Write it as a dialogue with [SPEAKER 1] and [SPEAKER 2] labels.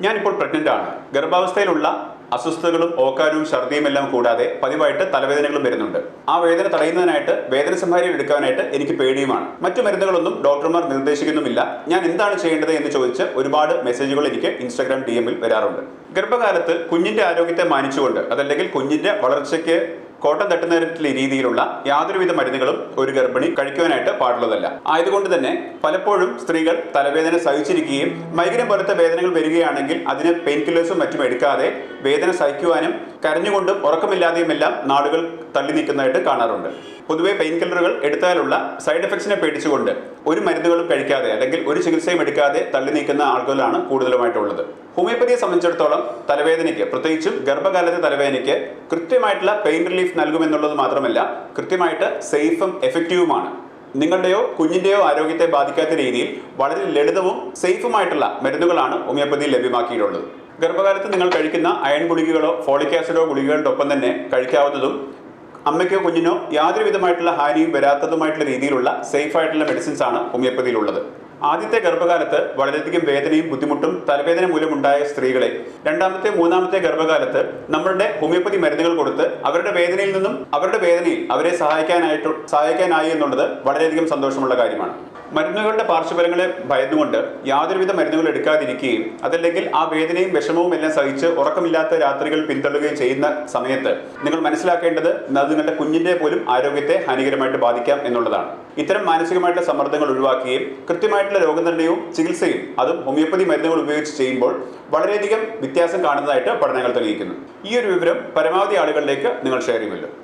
[SPEAKER 1] ഞാനിപ്പോൾ പ്രഗ്നന്റ് ആണ്. ഗർഭാവസ്ഥയിലുള്ള അസ്വസ്ഥതകളും ഓക്കാരവും ഛർദിയും എല്ലാം കൂടാതെ പതിവായിട്ട് തലവേദനകളും വരുന്നുണ്ട്. ആ വേദന തടയുന്നതിനായിട്ട് വേദന സംഹാരി എടുക്കാനായിട്ട് എനിക്ക് പേടിയുമാണ്. മറ്റു മരുന്നുകളൊന്നും ഡോക്ടർമാർ നിർദ്ദേശിക്കുന്നുമില്ല. ഞാൻ എന്താണ് ചെയ്യേണ്ടത് എന്ന് ചോദിച്ച് ഒരുപാട് മെസ്സേജുകൾ എനിക്ക് ഇൻസ്റ്റാഗ്രാം ഡി എമ്മിൽ വരാറുണ്ട്. ഗർഭകാലത്ത് കുഞ്ഞിന്റെ ആരോഗ്യത്തെ മാനിച്ചുകൊണ്ട് അതല്ലെങ്കിൽ കുഞ്ഞിന്റെ വളർച്ചയ്ക്ക് കോട്ടം തട്ടുന്ന രീതിയിലുള്ള യാതൊരുവിധ മരുന്നുകളും ഒരു ഗർഭിണി കഴിക്കുവാനായിട്ട് പാടുള്ളതല്ല. ആയതുകൊണ്ട് തന്നെ പലപ്പോഴും സ്ത്രീകൾ തലവേദന സഹിച്ചിരിക്കുകയും മൈഗ്രൻ പോലത്തെ വേദനകൾ വരികയാണെങ്കിൽ അതിന് പെയിൻ കില്ലേഴ്സും മറ്റും എടുക്കാതെ വേദന സഹിക്കുവാനും കരഞ്ഞുകൊണ്ടും ഉറക്കമില്ലാതെയും എല്ലാം നാടുകൾ തള്ളി നീക്കുന്നതായിട്ട് കാണാറുണ്ട്. പൊതുവെ പെയിൻ കില്ലറുകൾ എടുത്താലുള്ള സൈഡ് എഫക്ട്സിനെ പേടിച്ചുകൊണ്ട് ഒരു മരുന്നുകളും കഴിക്കാതെ അല്ലെങ്കിൽ ഒരു ചികിത്സയും എടുക്കാതെ തള്ളി നീക്കുന്ന ആളുകളാണ് കൂടുതലുമായിട്ടുള്ളത്. ഹോമിയോപ്പതിയെ സംബന്ധിച്ചിടത്തോളം തലവേദനയ്ക്ക് പ്രത്യേകിച്ചും ഗർഭകാലത്തെ തലവേദനയ്ക്ക് കൃത്യമായിട്ടുള്ള പെയിൻ റിലീഫ് നൽകുമെന്നുള്ളത് മാത്രമല്ല കൃത്യമായിട്ട് സേഫും എഫക്റ്റീവുമാണ്. നിങ്ങളുടെയോ കുഞ്ഞിന്റെയോ ആരോഗ്യത്തെ ബാധിക്കാത്ത രീതിയിൽ വളരെ ലളിതവും സേഫുമായിട്ടുള്ള മരുന്നുകളാണ് ഹോമിയോപ്പതിയിൽ ലഭ്യമാക്കിയിട്ടുള്ളത്. ഗർഭകാലത്ത് നിങ്ങൾ കഴിക്കുന്ന അയൺ ഗുളികകളോ ഫോളിക് ആസിഡോ ഗുളികകളുടെ ഒപ്പം തന്നെ കഴിക്കാവുന്നതും അമ്മയ്ക്കോ കുഞ്ഞിനോ യാതൊരു വിധമായിട്ടുള്ള ഹാനിയും വരാത്തതുമായിട്ടുള്ള രീതിയിലുള്ള സേഫ് ആയിട്ടുള്ള മെഡിസിൻസ് ആണ് ഹോമിയോപ്പതിയിലുള്ളത്. ആദ്യത്തെ ഗർഭകാലത്ത് വളരെയധികം വേദനയും ബുദ്ധിമുട്ടും തലവേദന മൂലമുണ്ടായ സ്ത്രീകളെ രണ്ടാമത്തെ മൂന്നാമത്തെ ഗർഭകാലത്ത് നമ്മളുടെ ഹോമിയോപ്പതി മരുന്നുകൾ കൊടുത്ത് അവരുടെ വേദനയിൽ നിന്നും അവരുടെ വേദനയിൽ അവരെ സഹായിക്കാനായിട്ട് സഹായിക്കാനായി എന്നുള്ളത് വളരെയധികം സന്തോഷമുള്ള കാര്യമാണ്. മരുന്നുകളുടെ പാർശ്വഫലങ്ങളെ ഭയന്നുകൊണ്ട് യാതൊരുവിധ മരുന്നുകൾ എടുക്കാതിരിക്കുകയും അതല്ലെങ്കിൽ ആ വേദനയും വിഷമവും എല്ലാം സഹിച്ച് ഉറക്കമില്ലാത്ത രാത്രികൾ പിന്തള്ളുകയും ചെയ്യുന്ന സമയത്ത് നിങ്ങൾ മനസ്സിലാക്കേണ്ടത് നിങ്ങളുടെ കുഞ്ഞിന്റെ പോലും ആരോഗ്യത്തെ ഹാനികരമായിട്ട് ബാധിക്കാം എന്നുള്ളതാണ്. ഇത്തരം മാനസികമായിട്ടുള്ള സമ്മർദ്ദങ്ങൾ ഒഴിവാക്കുകയും കൃത്യമായിട്ടുള്ള രോഗനിർണയവും ചികിത്സയും അതും ഹോമിയോപ്പതി മരുന്നുകൾ ഉപയോഗിച്ച് ചെയ്യുമ്പോൾ വളരെയധികം വ്യത്യാസം കാണുന്നതായിട്ട് പഠനങ്ങൾ തെളിയിക്കുന്നു. ഈ ഒരു വിവരം പരമാവധി ആളുകളിലേക്ക് നിങ്ങൾ ഷെയർ ചെയ്യുമല്ലോ.